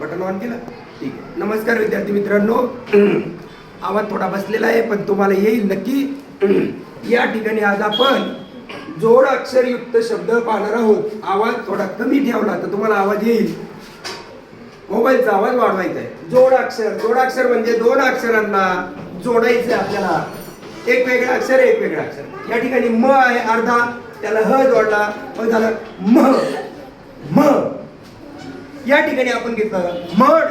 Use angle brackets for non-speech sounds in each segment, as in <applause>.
Button on केलं. ठीक आहे. नमस्कार विद्यार्थी मित्रांनो. <clears throat> आवाज थोडा बसलेला आहे पण तुम्हाला येईल नक्की. <clears throat> या ठिकाणी आज आपण जोड अक्षरयुक्त शब्द पाहणार आहोत. आवाज थोडा कमी ठेवला तर तुम्हाला आवाज येईल. मोबाईलचा आवाज वाढवायचा आहे. जोड अक्षर. जोड अक्षर म्हणजे दोन अक्षरांना जोडायचं आहे आपल्याला. एक वेगळं अक्षर एक वेगळं अक्षर. या ठिकाणी म आहे अर्धा. त्याला ह जोडला. मग झालं म. म. या ठिकाणी आपण घेतलं. म्हण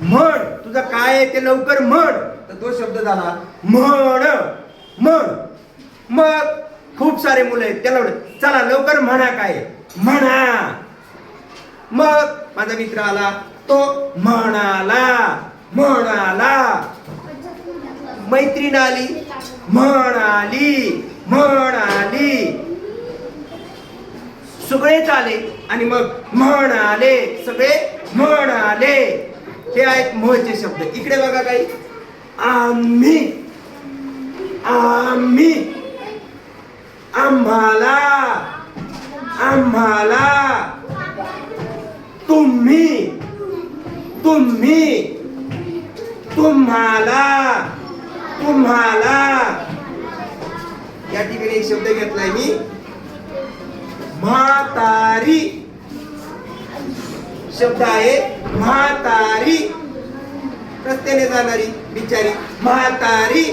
म्हण तुझं काय आहे ते लवकर म्हण तर तो शब्द झाला म्हण म्हण मग खूप सारे मुलं आहेत. त्याला चला लवकर म्हणा काय म्हणा. मग माझा मित्र आला. तो म्हणाला. म्हणाला. मैत्रीण आली. म्हणाली. म्हणाली. सगळेच आले आणि मग म्हणाले सगळे म्हणाले हे आहेत महचे शब्द. इकडे बघा काही. आम्ही आम्ही आम्हाला आम्हाला तुम्ही तुम्ही तुम्हाला तुम्हाला. या ठिकाणी एक शब्द घेतलाय मी. म्हातारी. शब्द आहे म्हातारी. रस्त्याने जाणारी बिचारी. म्हातारी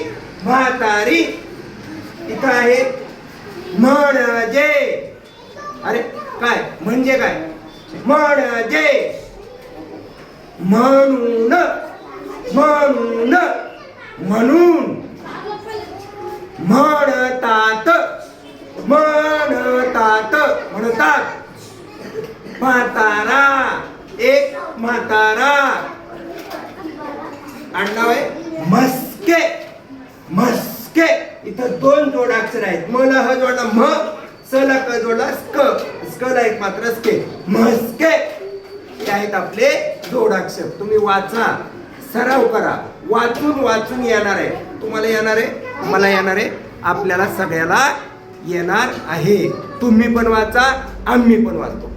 म्हातारी. इथं आहे म्हणजे अरे काय? म्हणजे काय? म्हणजे म्हणून म्हणून म्हणून. म्हणतात म्हातारा एक म्हातारा. आडनाव आहे मस्के मस्के इथं दोन जोडाक्षर आहेत. मला ह जोडला म स ला क जोडला स्क. स्क ला एक मात्र स्के. मस्के हे आहेत आपले जोडाक्षर तुम्ही वाचा. सराव करा. वाचून वाचून येणार आहे. तुम्हाला येणार आहे? मला येणार आहे. आपल्याला सगळ्याला येणार आहे. तुम्ही पण वाचा आम्ही पण वाचतो.